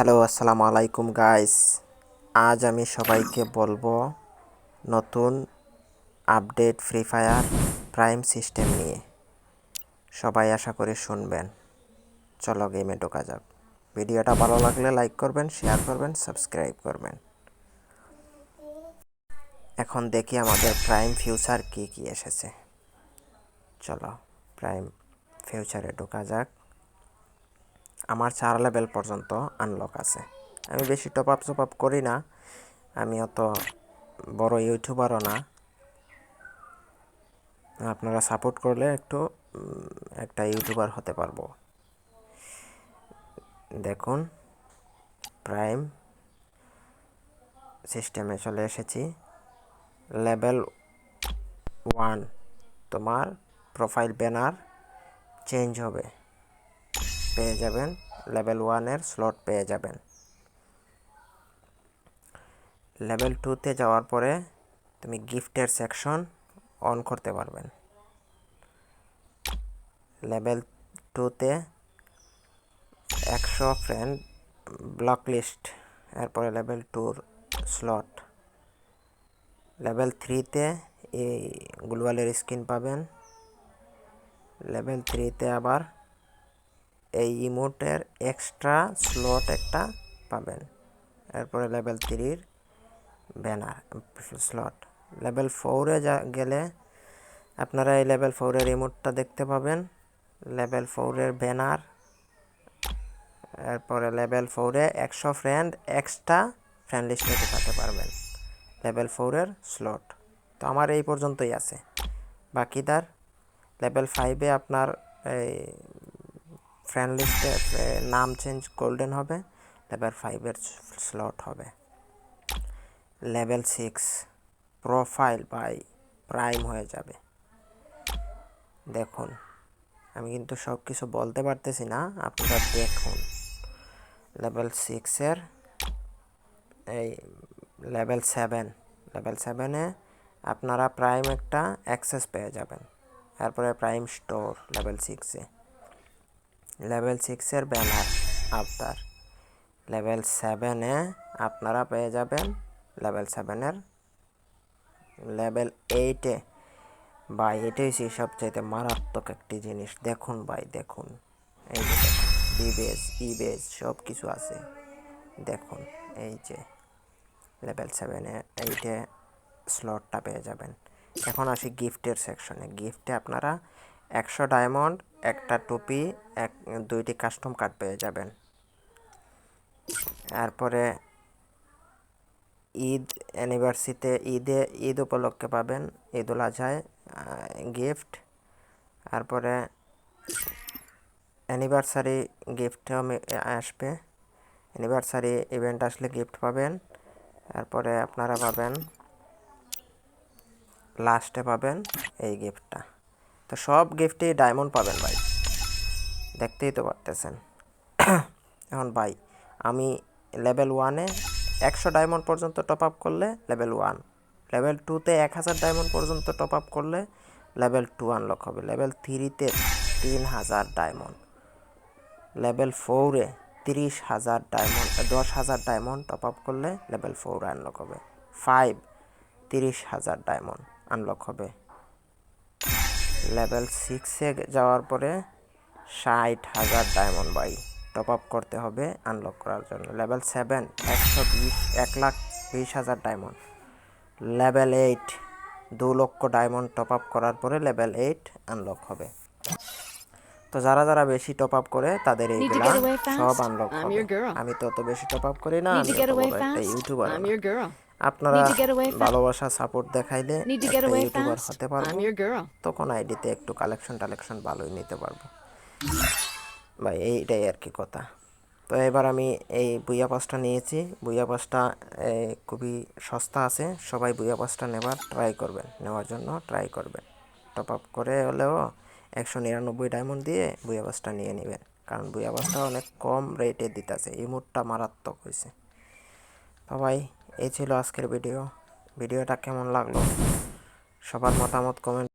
Hello, আসসালামু আলাইকুম guys আজ আমি সবাইকে বলব নতুন update free fire prime system নিয়ে। সবাই আশা করি শুনবেন। চলো গেমে ঢোকা যাক। ভিডিওটা ভালো লাগলে লাইক করবেন শেয়ার করবেন সাবস্ক্রাইব করবেন। এখন দেখি আমাদের প্রাইম ফিউচার কি কি এসেছে। চলো প্রাইম ফিউচারে ঢোকা যাক। আমার চার লেভেল পর্যন্ত আনলক আছে। আমি বেশি টপ আপ টপ আপ করি না। আমি অত বড় ইউটিউবারও না। আপনারা সাপোর্ট করলে একটু একটা ইউটিউবার হতে পারব। দেখুন প্রাইম সিস্টেমে চলে এসেছি। লেভেল ওয়ান তোমার প্রোফাইল ব্যানার চেঞ্জ হবে। পেয়ে যাবেন, লেভেল ওয়ানের স্লট পেয়ে যাবেন। লেভেল টুতে যাওয়ার পরে তুমি গিফটের সেকশন অন করতে পারবেন। লেভেল টুতে একশো ফ্রেন্ড ব্লক লিস্ট, এরপরে লেভেল টুর স্লট। লেভেল থ্রিতে এই গ্লোয়ালের স্কিন পাবেন। লেভেল থ্রিতে আবার এই ইমোটের এক্সট্রা স্লট একটা পাবেন। এরপরে লেভেল থ্রির ব্যানার স্লট লেভেল ফোরে যা গেলে আপনারা এই লেভেল ফোরের ইমোটটা দেখতে পাবেন। লেভেল ফোরের ব্যানার এরপরে লেভেল ফোরে একশো ফ্রেন্ড এক্সট্রা ফ্রেন্ড লিস্টে ঢোকাতে পারবেন। লেভেল ফোরের স্লট তো আমার এই পর্যন্তই আছে। বাকিদার লেভেল ফাইভে আপনার এই ফ্রেন্ড লিস্টে নাম চেঞ্জ গোল্ডেন হবে লেভেল ফাইভের স্লট হবে। Level six profile by prime হয়ে যাবে। দেখুন, আমি কিন্তু সব কিছু বলতে পারতেছি না, আপনারা দেখুন। লেভেল সিক্সের এই লেভেল সেভেন লেভেল সেভেনে আপনারা প্রাইম একটা অ্যাক্সেস পেয়ে যাবেন। তারপরে প্রাইম স্টোর লেভেল সিক্সে লেভেল সিক্সের ব্যানার আপনার। লেভেল সেভেনে আপনারা পেয়ে যাবেন লেভেল সেভেনের লেভেল এইটে ভাই এটাই সেই সবচাইতে মারাত্মক একটি জিনিস। দেখুন ভাই, দেখুন। এই যে বিবেস ইবেস সব কিছু আছে। দেখুন, এই যে লেভেল সেভেনে এইটে স্লটটা পেয়ে যাবেন। এখন আসি গিফটের সেকশনে গিফটে আপনারা একশো ডায়মন্ড একটা টুপি, এক, দুইটি কাস্টম কার্ড পেয়ে যাবেন। তারপরে ঈদ অ্যানিভার্সিতে ঈদে, ঈদ উপলক্ষে পাবেন ঈদ উল আজহায় গিফট তারপরে অ্যানিভার্সারি গিফটও আসবে। অ্যানিভার্সারি ইভেন্ট আসলে গিফট পাবেন। তারপরে আপনারা পাবেন লাস্টে পাবেন এই গিফটটা তো সব গিফটেই ডায়মন্ড পাবেন ভাই। দেখতেই তো পারতেছেন। এখন ভাই, আমি লেভেল ওয়ানে একশো ডায়মন্ড পর্যন্ত টপ আপ করলে লেভেল ওয়ান লেভেল টুতে এক হাজার ডায়মন্ড পর্যন্ত টপ আপ করলে লেভেল টু আনলক হবে। লেভেল থ্রিতে তিন হাজার ডায়মন্ড লেভেল ফোরে তিরিশ হাজার ডায়মন্ড দশ হাজার ডায়মন্ড টপ আপ করলে লেভেল ফোর আনলক হবে। ফাইভ তিরিশ হাজার ডায়মন্ড আনলক হবে। লেভেল সিক্সে যাওয়ার পরে ষাট হাজার ডায়মন্ড বাই টপ আপ করতে হবে আনলক করার জন্য। লেভেল সেভেন একশো বিশ এক লাখ বিশ হাজার ডায়মন্ড লেভেল এইট দু লক্ষ ডায়মন্ড টপ আপ করার পরে লেভেল এইট আনলক হবে। তো যারা যারা বেশি টপ আপ করে তাদের এইগুলা? সব আনলক হবে। আমি তো অত বেশি টপ আপ করি না আমি ইউটিউবার. আপনারা? ভালোবাসা সাপোর্ট দেখাইলে ইউটিউবার? হতে পারব. তখন আইডিতে একটু কালেকশন টালেকশন ভালোই নিতে পারব। ভাই এইটাই আর কি কথা। তো এবার আমি এই বুইয়া পাসটা নিয়েছি। বুইয়া পাসটা খুবই সস্তা আছে। সবাই বুইয়া পাসটা নেবার ট্রাই করবেন। নেওয়ার জন্য ট্রাই করবেন। টপ আপ করে হলেও একশো নিরানব্বই ডায়মন্ড দিয়ে বুইয়া পাসটা নিয়ে নেবেন। কারণ বুইয়া পাসটা অনেক কম রেটে দিতেছে। এই মুডটা মারাত্মক হয়েছে তো ভাই এই ছিল আজকের ভিডিও। ভিডিওটা কেমন লাগল? সবার মতামত কমেন্ট